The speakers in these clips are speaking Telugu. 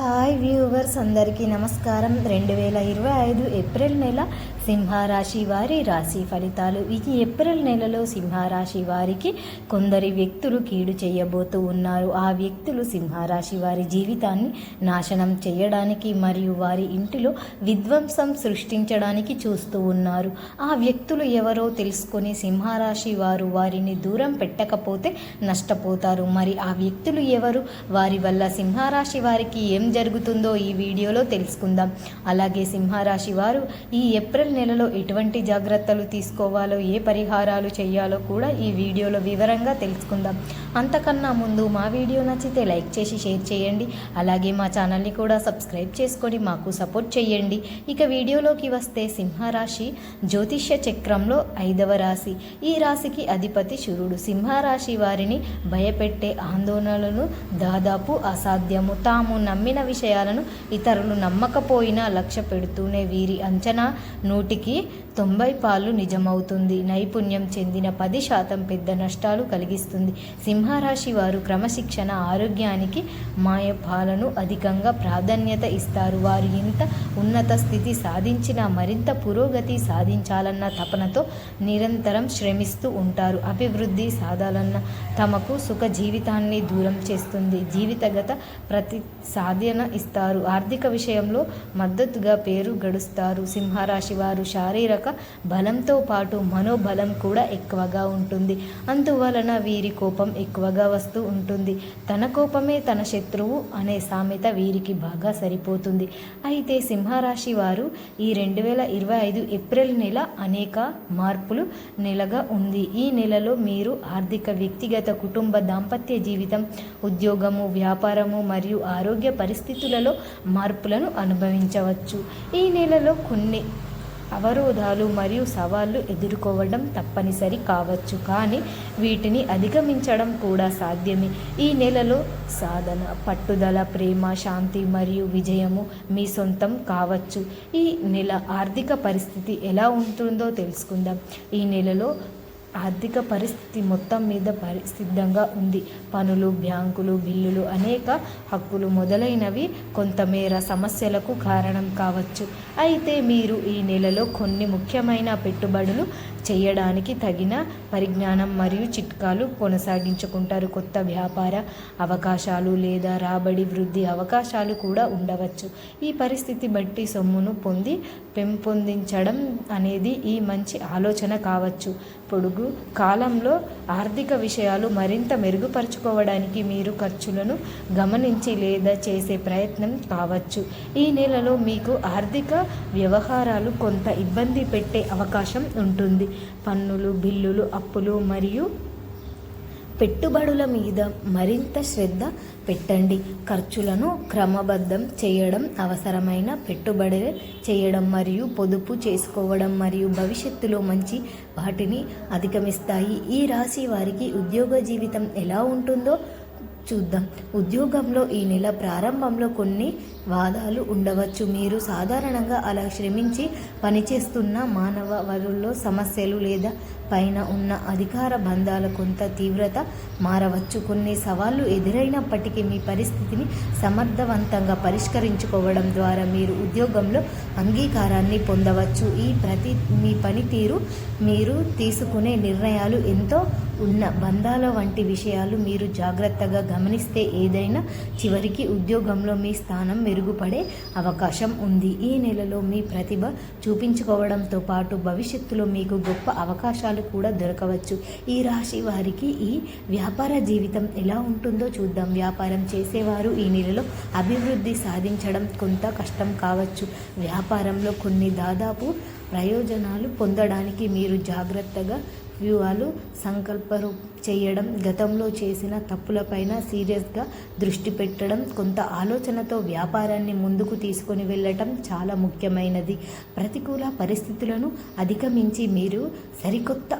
హాయ్ వ్యూవర్స్ అందరికీ నమస్కారం. రెండు వేల ఇరవై ఐదు ఏప్రిల్ నెల సింహరాశి వారి రాశి ఫలితాలు. ఈ ఏప్రిల్ నెలలో సింహరాశి వారికి కొందరి వ్యక్తులు కీడు చేయబోతూ ఉన్నారు. ఆ వ్యక్తులు సింహరాశి వారి జీవితాన్ని నాశనం చేయడానికి మరియు వారి ఇంటిలో విధ్వంసం సృష్టించడానికి చూస్తూ ఉన్నారు. ఆ వ్యక్తులు ఎవరో తెలుసుకొని సింహరాశి వారు వారిని దూరం పెట్టకపోతే నష్టపోతారు. మరి ఆ వ్యక్తులు ఎవరు? వారి వల్ల సింహరాశి వారికి ఏం జరుగుతుందో ఈ వీడియోలో తెలుసుకుందాం. అలాగే సింహరాశి వారు ఈ ఏప్రిల్ నెలలో ఎటువంటి జాగ్రత్తలు తీసుకోవాలో ఏ పరిహారాలు చేయాలో కూడా ఈ వీడియోలో వివరంగా తెలుసుకుందాం. అంతకన్నా ముందు మా వీడియో నచ్చితే లైక్ చేసి షేర్ చేయండి. అలాగే మా ఛానల్ని కూడా సబ్స్క్రైబ్ చేసుకొని మాకు సపోర్ట్ చేయండి. ఇక వీడియోలోకి వస్తే సింహరాశి జ్యోతిష్య చక్రంలో ఐదవ రాశి. ఈ రాశికి అధిపతి శురుడు. సింహరాశి వారిని భయపెట్టే ఆందోళనలను దాదాపు అసాధ్యము. తాము నమ్మిన విషయాలను ఇతరులు నమ్మకపోయినా లక్ష్య పెడుతూనే వీరి అంచనా నూటికి తొంభై పాలు నిజమవుతుంది. నైపుణ్యం చెందిన పది శాతం పెద్ద నష్టాలు కలిగిస్తుంది. సింహరాశి వారు క్రమశిక్షణ ఆరోగ్యానికి మాయపాలను అధికంగా ప్రాధాన్యత ఇస్తారు. వారు ఇంత ఉన్నత స్థితి సాధించిన మరింత పురోగతి సాధించాలన్న తపనతో నిరంతరం శ్రమిస్తూ ఉంటారు. అభివృద్ధి సాధాలన్న తమకు సుఖ జీవితాన్ని దూరం చేస్తుంది. జీవితగత ప్రతి సాధన ఇస్తారు. ఆర్థిక విషయంలో మద్దతుగా పేరు గడుస్తారు. సింహరాశి వారు శారీరక బలంతో పాటు మనోబలం కూడా ఎక్కువగా ఉంటుంది. అందువలన వీరి కోపం ఎక్కువగా వస్తూ ఉంటుంది. తన కోపమే తన శత్రువు అనే సామెత వీరికి బాగా సరిపోతుంది. అయితే సింహరాశి వారు ఈ రెండు వేల ఇరవై ఐదు ఏప్రిల్ నెల అనేక మార్పులు నెలగా ఉంది. ఈ నెలలో మీరు ఆర్థిక వ్యక్తిగత కుటుంబ దాంపత్య జీవితం ఉద్యోగము వ్యాపారము మరియు ఆరోగ్య పరిస్థితులలో మార్పులను అనుభవించవచ్చు. ఈ నెలలో కొన్ని అవరోధాలు మరియు సవాళ్ళు ఎదుర్కోవడం తప్పనిసరి కావచ్చు కానీ వీటిని అధిగమించడం కూడా సాధ్యమే. ఈ నెలలో సాధన పట్టుదల ప్రేమ శాంతి మరియు విజయము మీ సొంతం కావచ్చు. ఈ నెల ఆర్థిక పరిస్థితి ఎలా ఉంటుందో తెలుసుకుందాం. ఈ నెలలో ఆర్థిక పరిస్థితి మొత్తం మీద పరిసిద్ధంగా ఉంది. పనులు బ్యాంకులు బిల్లులు అనేక హక్కులు మొదలైనవి కొంతమేర సమస్యలకు కారణం కావచ్చు. అయితే మీరు ఈ నెలలో కొన్ని ముఖ్యమైన పెట్టుబడులు చేయడానికి తగిన పరిజ్ఞానం మరియు చిట్కాలు కొనసాగించుకుంటారు. కొత్త వ్యాపార అవకాశాలు లేదా రాబడి వృద్ధి అవకాశాలు కూడా ఉండవచ్చు. ఈ పరిస్థితి బట్టి సొమ్మును పొంది పెంపొందించడం అనేది ఈ మంచి ఆలోచన కావచ్చు. పొడుగు కాలంలో ఆర్థిక విషయాలు మరింత మెరుగుపరుచుకోవడానికి మీరు ఖర్చులను గమనించి లేదా చేసే ప్రయత్నం కావచ్చు. ఈ నెలలో మీకు ఆర్థిక వ్యవహారాలు కొంత ఇబ్బంది పెట్టే అవకాశం ఉంటుంది. పన్నులు బిల్లులు అప్పులు మరియు పెట్టుబడుల మీద మరింత శ్రద్ధ పెట్టండి. ఖర్చులను క్రమబద్ధం చేయడం అవసరమైన పెట్టుబడి చేయడం మరియు పొదుపు చేసుకోవడం మరియు భవిష్యత్తులో మంచి వాటిని అధిగమిస్తాయి. ఈ రాశి వారికి ఉద్యోగ జీవితం ఎలా ఉంటుందో చూద్దాం. ఉద్యోగంలో ఈ నెల ప్రారంభంలో కొన్ని వాదాలు ఉండవచ్చు. మీరు సాధారణంగా అలా శ్రమించి పనిచేస్తున్న మానవ వరుల్లో సమస్యలు లేదా పైన ఉన్న అధికార బంధాల కొంత తీవ్రత మారవచ్చు. కొన్ని సవాళ్ళు ఎదురైనప్పటికీ మీ పరిస్థితిని సమర్థవంతంగా పరిష్కరించుకోవడం ద్వారా మీరు ఉద్యోగంలో అంగీకారాన్ని పొందవచ్చు. ఈ ప్రతి మీ పనితీరు మీరు తీసుకునే నిర్ణయాలు ఎంతో ఉన్న బంధాల వంటి విషయాలు మీరు జాగ్రత్తగా గమనిస్తే ఏదైనా చివరికి ఉద్యోగంలో మీ స్థానం మెరుగుపడే అవకాశం ఉంది. ఈ నెలలో మీ ప్రతిభ చూపించుకోవడంతో పాటు భవిష్యత్తులో మీకు గొప్ప అవకాశాలు కూడా దొరకవచ్చు. ఈ రాశి వారికి ఈ వ్యాపార జీవితం ఎలా ఉంటుందో చూద్దాం. వ్యాపారం చేసేవారు ఈ నెలలో అభివృద్ధి సాధించడం కొంత కష్టం కావచ్చు. వ్యాపారంలో కొన్ని దాదాపు ప్రయోజనాలు పొందడానికి మీరు జాగ్రత్తగా వ్యూహాలు సంకల్పరు చేయడం గతంలో చేసిన తప్పులపైన సీరియస్గా దృష్టి పెట్టడం కొంత ఆలోచనతో వ్యాపారాన్ని ముందుకు తీసుకొని వెళ్ళటం చాలా ముఖ్యమైనది. ప్రతికూల పరిస్థితులను అధిగమించి మీరు సరికొత్త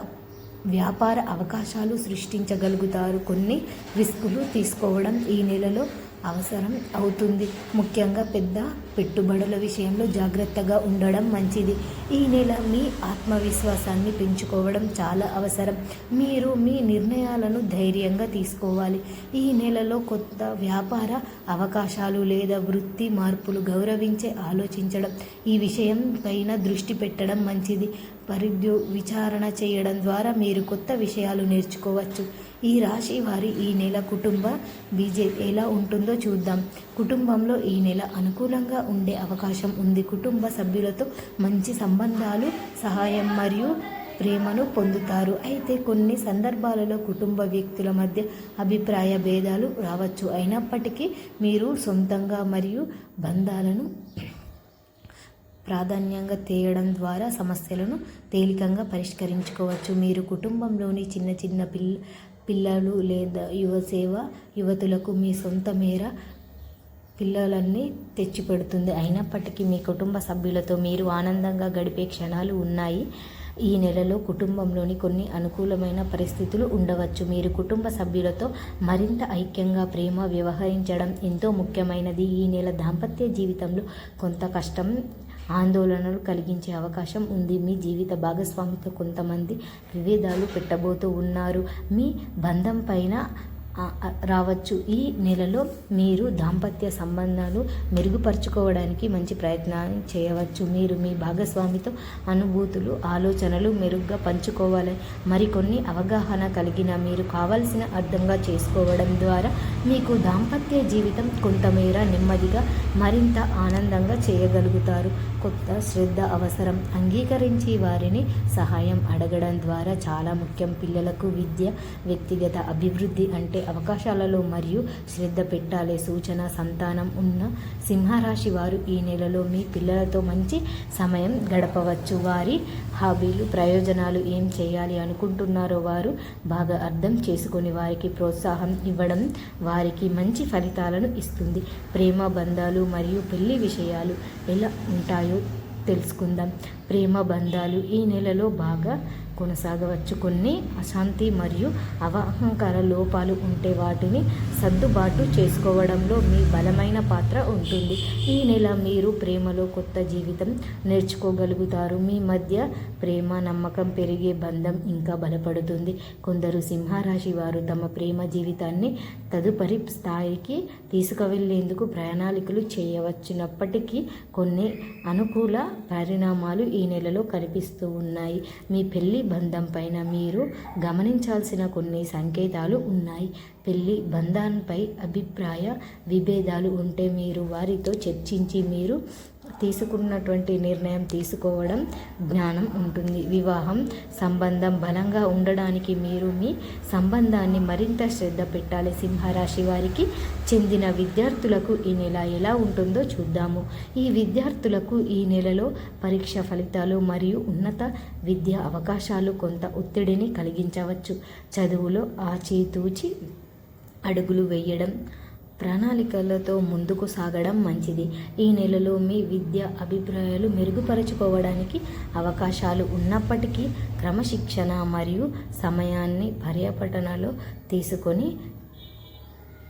వ్యాపార అవకాశాలు సృష్టించగలుగుతారు. కొన్ని రిస్కులు తీసుకోవడం ఈ నెలలో అవసరం అవుతుంది. ముఖ్యంగా పెద్ద పెట్టుబడుల విషయంలో జాగ్రత్తగా ఉండడం మంచిది. ఈ నెల మీ ఆత్మవిశ్వాసాన్ని పెంచుకోవడం చాలా అవసరం. మీరు మీ నిర్ణయాలను ధైర్యంగా తీసుకోవాలి. ఈ నెలలో కొత్త వ్యాపార అవకాశాలు లేదా వృత్తి మార్పులు గౌరవించే ఆలోచించడం ఈ విషయం పైన దృష్టి పెట్టడం మంచిది. పరిధ్యు విచారణ చేయడం ద్వారా మీరు కొత్త విషయాలు నేర్చుకోవచ్చు. ఈ రాశి వారి ఈ నెల కుటుంబ బీజే ఎలా ఉంటుందో చూద్దాం. కుటుంబంలో ఈ నెల అనుకూలంగా ఉండే అవకాశం ఉంది. కుటుంబ సభ్యులతో మంచి సంబంధాలు సహాయం మరియు ప్రేమను పొందుతారు. అయితే కొన్ని సందర్భాలలో కుటుంబ వ్యక్తుల మధ్య అభిప్రాయ భేదాలు రావచ్చు. అయినప్పటికీ మీరు సొంతంగా మరియు బంధాలను ప్రాధాన్యంగా తేయడం ద్వారా సమస్యలను తేలికంగా పరిష్కరించుకోవచ్చు. మీరు కుటుంబంలోని చిన్న చిన్న పిల్ల పిల్లలు లేదా యువసేవ యువతులకు మీ సొంత మేర పిల్లలన్నీ తెచ్చిపెడుతుంది. అయినప్పటికీ మీ కుటుంబ సభ్యులతో మీరు ఆనందంగా గడిపే క్షణాలు ఉన్నాయి. ఈ నెలలో కుటుంబంలోని కొన్ని అనుకూలమైన పరిస్థితులు ఉండవచ్చు. మీరు కుటుంబ సభ్యులతో మరింత ఐక్యంగా ప్రేమ వ్యవహరించడం ఎంతో ముఖ్యమైనది. ఈ నెల దాంపత్య జీవితంలో కొంత కష్టం ఆందోళనలు కలిగించే అవకాశం ఉంది. మీ జీవిత భాగస్వామితో కొంతమంది విభేదాలు పెట్టబోతూ ఉన్నారు. మీ బంధం పైన రావచ్చు. ఈ నెలలో మీరు దాంపత్య సంబంధాలు మెరుగుపరుచుకోవడానికి మంచి ప్రయత్నాన్ని చేయవచ్చు. మీరు మీ భాగస్వామితో అనుభూతులు ఆలోచనలు మెరుగ్గా పంచుకోవాలి. మరికొన్ని అవగాహన కలిగిన మీరు కావలసిన అర్థంగా చేసుకోవడం ద్వారా మీకు దాంపత్య జీవితం కొంతమేర నెమ్మదిగా మరింత ఆనందంగా చేయగలుగుతారు. కొత్త శ్రద్ధ అవసరం. అంగీకరించి వారిని సహాయం అడగడం ద్వారా చాలా ముఖ్యం. పిల్లలకు విద్య వ్యక్తిగత అభివృద్ధి అంటే అవకాశాలలో మరియు శ్రద్ధ పెట్టాలి సూచన. సంతానం ఉన్న సింహరాశి వారు ఈ నెలలో మీ పిల్లలతో మంచి సమయం గడపవచ్చు. వారి హాబీలు ప్రయోజనాలు ఏం చేయాలి అనుకుంటున్నారో వారు బాగా అర్థం చేసుకొని వారికి ప్రోత్సాహం ఇవ్వడం వారికి మంచి ఫలితాలను ఇస్తుంది. ప్రేమ బంధాలు మరియు పెళ్ళి విషయాలు ఎలా ఉంటాయి? తెలుసుకుందాం. ప్రేమ బంధాలు ఈ నెలలో బాగా కొనసాగవచ్చు. కొన్ని అశాంతి మరియు అవహంకార లోపాలు ఉంటే వాటిని సర్దుబాటు చేసుకోవడంలో మీ బలమైన పాత్ర ఉంటుంది. ఈ నెల మీరు ప్రేమలో కొత్త జీవితం నేర్చుకోగలుగుతారు. మీ మధ్య ప్రేమ నమ్మకం పెరిగే బంధం ఇంకా బలపడుతుంది. కొందరు సింహరాశి వారు తమ ప్రేమ జీవితాన్ని తదుపరి స్థాయికి తీసుకువెళ్ళేందుకు ప్రణాళికలు చేయవచ్చినప్పటికీ కొన్ని అనుకూల పరిణామాలు ఈ నెలలో కనిపిస్తూ ఉన్నాయి. మీ పెళ్ళి బంధం పైన మీరు గమనించాల్సిన కొన్ని సంకేతాలు ఉన్నాయి. పెళ్ళి బంధాన్పై అభిప్రాయ విభేదాలు ఉంటే మీరు వారితో చర్చించి మీరు తీసుకున్నటువంటి నిర్ణయం తీసుకోవడం జ్ఞానం ఉంటుంది. వివాహం సంబంధం బలంగా ఉండడానికి మీరు మీ సంబంధాన్ని మరింత శ్రద్ధ పెట్టాలి. సింహరాశి వారికి చెందిన విద్యార్థులకు ఈ నెల ఎలా ఉంటుందో చూద్దాము. ఈ విద్యార్థులకు ఈ నెలలో పరీక్ష ఫలితాలు మరియు ఉన్నత విద్య అవకాశాలు కొంత ఒత్తిడిని కలిగించవచ్చు. చదువులో ఆచితూచి అడుగులు వేయడం ప్రణాళికలతో ముందుకు సాగడం మంచిది. ఈ నెలలో మీ విద్య అభిప్రాయాలు మెరుగుపరచుకోవడానికి అవకాశాలు ఉన్నప్పటికీ క్రమశిక్షణ మరియు సమయాన్ని పర్యటనలో తీసుకొని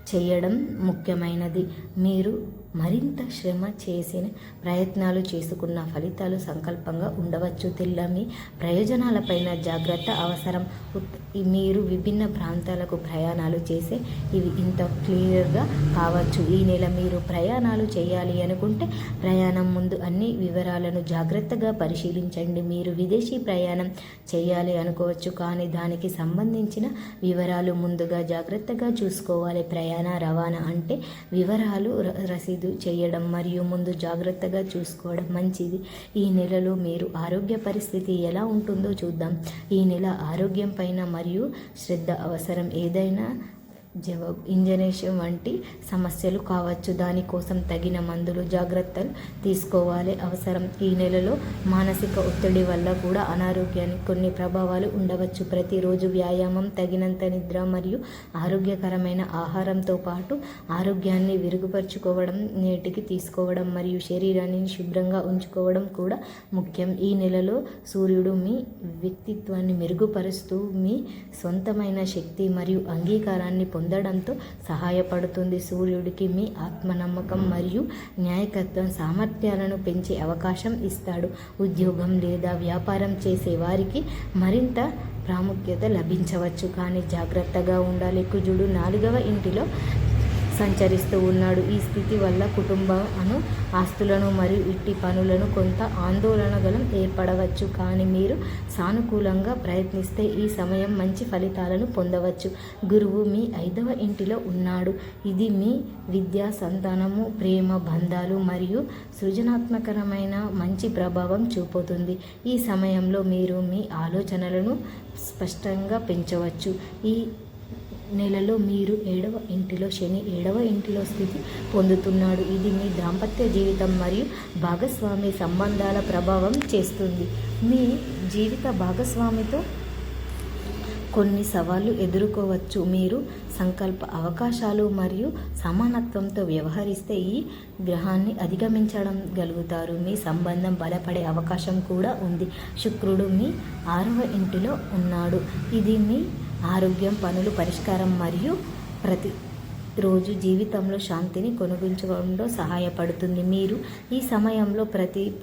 చేయడం ముఖ్యమైనది. మీరు మరింత శ్రమ చేసిన ప్రయత్నాలు చేసుకున్న ఫలితాలు సంకల్పంగా ఉండవచ్చు. తెల్ల మీ ప్రయోజనాలపైన జాగ్రత్త అవసరం. మీరు విభిన్న ప్రాంతాలకు ప్రయాణాలు చేసే ఇవి ఇంత క్లియర్గా కావచ్చు. ఈ నెల మీరు ప్రయాణాలు చేయాలి అనుకుంటే ప్రయాణం ముందు అన్ని వివరాలను జాగ్రత్తగా పరిశీలించండి. మీరు విదేశీ ప్రయాణం చేయాలి అనుకోవచ్చు కానీ దానికి సంబంధించిన వివరాలు ముందుగా జాగ్రత్తగా చూసుకోవాలి. ప్రయాణం రవాణా అంటే వివరాలు రసీదు చేయడం మరియు ముందు జాగ్రత్తగా చూసుకోవడం మంచిది. ఈ నెలలో మీరు ఆరోగ్య పరిస్థితి ఎలా ఉంటుందో చూద్దాం. ఈ నెల ఆరోగ్యం పైన మరియు శ్రద్ధ అవసరం ఏదైనా జవాబు ఇంజనేషన్ వంటి సమస్యలు కావచ్చు. దానికోసం తగిన మందులు జాగ్రత్తలు తీసుకోవాలి అవసరం. ఈ నెలలో మానసిక ఒత్తిడి వల్ల కూడా అనారోగ్యానికి కొన్ని ప్రభావాలు ఉండవచ్చు. ప్రతిరోజు వ్యాయామం తగినంత నిద్ర మరియు ఆరోగ్యకరమైన ఆహారంతో పాటు ఆరోగ్యాన్ని విరుగుపరుచుకోవడం నేటికి తీసుకోవడం మరియు శరీరాన్ని శుభ్రంగా ఉంచుకోవడం కూడా ముఖ్యం. ఈ నెలలో సూర్యుడు మీ వ్యక్తిత్వాన్ని మెరుగుపరుస్తూ మీ సొంతమైన శక్తి మరియు అంగీకారాన్ని పొందడంతో సహాయపడుతుంది. సూర్యుడికి మీ ఆత్మనమ్మకం మరియు న్యాయకత్వం సామర్థ్యాలను పెంచే అవకాశం ఇస్తాడు. ఉద్యోగం లేదా వ్యాపారం చేసే వారికి మరింత ప్రాముఖ్యత లభించవచ్చు. కానీ జాగ్రత్తగా ఉండాలి. కుజుడు నాలుగవ ఇంటిలో సంచరిస్తూ ఉన్నాడు. ఈ స్థితి వల్ల కుటుంబను ఆస్తులను మరియు ఇట్టి పనులను కొంత ఆందోళనగలం ఏర్పడవచ్చు. కానీ మీరు సానుకూలంగా ప్రయత్నిస్తే ఈ సమయం మంచి ఫలితాలను పొందవచ్చు. గురువు మీ ఐదవ ఇంటిలో ఉన్నాడు. ఇది మీ విద్యా సంతానము ప్రేమ బంధాలు మరియు సృజనాత్మకరమైన మంచి ప్రభావం చూపుతుంది. ఈ సమయంలో మీరు మీ ఆలోచనలను స్పష్టంగా పెంచవచ్చు. ఈ నెలలో మీరు ఏడవ ఇంటిలో శని ఏడవ ఇంటిలో స్థితి పొందుతున్నాడు. ఇది మీ దాంపత్య జీవితం మరియు భాగస్వామి సంబంధాల ప్రభావం చేస్తుంది. మీ జీవిత భాగస్వామితో కొన్ని సవాళ్ళు ఎదుర్కోవచ్చు. మీరు సంకల్ప అవకాశాలు మరియు సమానత్వంతో వ్యవహరిస్తే ఈ గ్రహాన్ని అధిగమించడం గలుగుతారు. మీ సంబంధం బలపడే అవకాశం కూడా ఉంది. శుక్రుడు మీ ఆరవ ఇంటిలో ఉన్నాడు. ఇది మీ ఆరోగ్యం పనులు పరిష్కారం మరియు ప్రతి రోజు జీవితంలో శాంతిని కొనుగించడంలో సహాయపడుతుంది. మీరు ఈ సమయంలో ప్రతి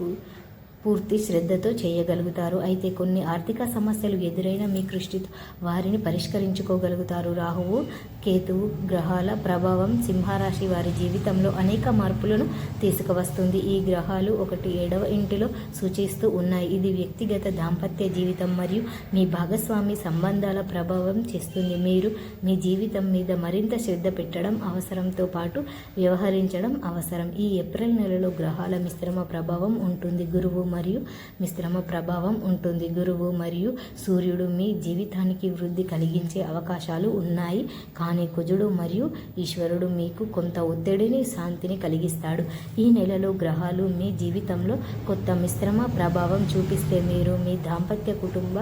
పూర్తి శ్రద్ధతో చేయగలుగుతారు. అయితే కొన్ని ఆర్థిక సమస్యలు ఎదురైన మీ కృష్టి వారిని పరిష్కరించుకోగలుగుతారు. రాహువు కేతువు గ్రహాల ప్రభావం సింహరాశి వారి జీవితంలో అనేక మార్పులను తీసుకువస్తుంది. ఈ గ్రహాలు ఒకటి ఏడవ ఇంటిలో సూచిస్తూ ఉన్నాయి. ఇది వ్యక్తిగత దాంపత్య జీవితం మరియు మీ భాగస్వామి సంబంధాల ప్రభావం చేస్తుంది. మీరు మీ జీవితం మీద మరింత శ్రద్ధ పెట్టడం అవసరంతో పాటు వ్యవహరించడం అవసరం. ఈ ఏప్రిల్ నెలలో గ్రహాల మిశ్రమ ప్రభావం ఉంటుంది. గురువు మరియు మిశ్రమ ప్రభావం ఉంటుంది. గురువు మరియు సూర్యుడు మీ జీవితానికి వృద్ధి కలిగించే అవకాశాలు ఉన్నాయి. కానీ కుజుడు మరియు ఈశ్వరుడు మీకు కొంత ఒత్తిడిని శాంతిని కలిగిస్తాడు. ఈ నెలలో గ్రహాలు మీ జీవితంలో కొత్త మిశ్రమ ప్రభావం చూపిస్తే మీరు మీ దాంపత్య కుటుంబ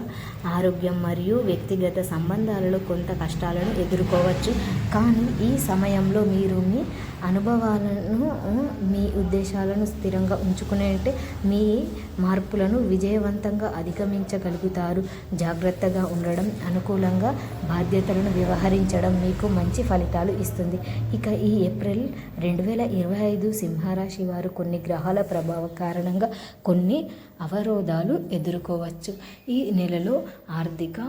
ఆరోగ్యం మరియు వ్యక్తిగత సంబంధాలలో కొంత కష్టాలను ఎదుర్కోవచ్చు. కానీ ఈ సమయంలో మీరు మీ అనుభవాలను మీ ఉద్దేశాలను స్థిరంగా ఉంచుకునే మీ మార్పులను విజయవంతంగా అధిగమించగలుగుతారు. జాగ్రత్తగా ఉండడం అనుకూలంగా బాధ్యతలను వ్యవహరించడం మీకు మంచి ఫలితాలు ఇస్తుంది. ఇక ఈ ఏప్రిల్ రెండు వేల ఇరవై ఐదు సింహరాశి వారు కొన్ని గ్రహాల ప్రభావం కారణంగా కొన్ని అవరోధాలు ఎదుర్కోవచ్చు. ఈ నెలలో ఆర్థిక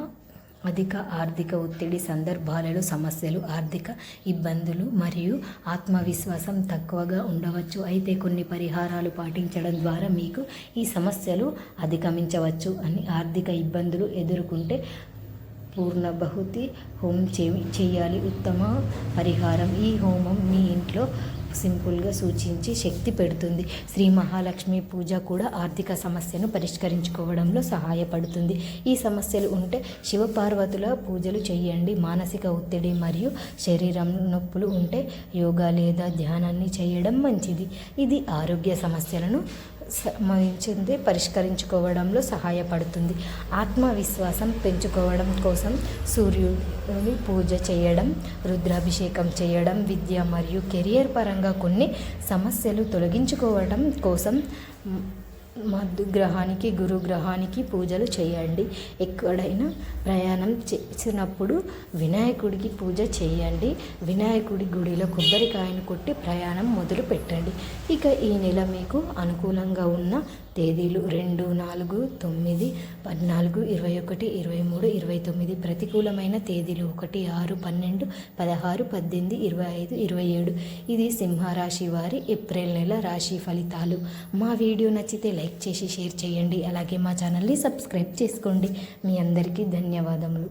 అధిక ఆర్థిక ఒత్తిడి సందర్భాలలో సమస్యలు ఆర్థిక ఇబ్బందులు మరియు ఆత్మవిశ్వాసం తక్కువగా ఉండవచ్చు. అయితే కొన్ని పరిహారాలు పాటించడం ద్వారా మీకు ఈ సమస్యలు అధిగమించవచ్చు అని ఆర్థిక ఇబ్బందులు ఎదుర్కొంటే పూర్ణ బహుతి హోమం చేయాలి. ఉత్తమ పరిహారం. ఈ హోమం మీ ఇంట్లో సింపుల్గా సూచించి శక్తి పెడుతుంది. శ్రీ మహాలక్ష్మి పూజ కూడా ఆర్థిక సమస్యను పరిష్కరించుకోవడంలో సహాయపడుతుంది. ఈ సమస్యలు ఉంటే శివపార్వతుల పూజలు చేయండి. మానసిక ఒత్తిడి మరియు శరీరం నొప్పులు ఉంటే యోగా లేదా ధ్యానాన్ని చేయడం మంచిది. ఇది ఆరోగ్య సమస్యలను సంబంధించింది పరిష్కరించుకోవడంలో సహాయపడుతుంది. ఆత్మవిశ్వాసం పెంచుకోవడం కోసం సూర్యుడిని పూజ చేయడం రుద్రాభిషేకం చేయడం విద్య మరియు కెరియర్ పరంగా కొన్ని సమస్యలు తొలగించుకోవడం కోసం మధు గ్రహానికి గురు గ్రహానికి పూజలు చేయండి. ఎక్కడైనా ప్రయాణం చేసినప్పుడు వినాయకుడికి పూజ చేయండి. వినాయకుడి గుడిలో కొబ్బరికాయను కొట్టి ప్రయాణం మొదలు పెట్టండి ఇక ఈ నెల మీకు అనుకూలంగా ఉన్న తేదీలు రెండు నాలుగు తొమ్మిది పద్నాలుగు ఇరవై ఒకటి ఇరవై మూడు ఇరవై తొమ్మిది ప్రతికూలమైన తేదీలు ఒకటి ఆరు పన్నెండు పదహారు పద్దెనిమిది ఇరవై ఐదు ఇరవై ఏడు. ఇది సింహరాశి వారి ఏప్రిల్ నెల రాశి ఫలితాలు. మా వీడియో నచ్చితే లైక్ చేసి షేర్ చేయండి. అలాగే మా ఛానల్ని సబ్స్క్రైబ్ చేసుకోండి. మీ అందరికీ ధన్యవాదములు.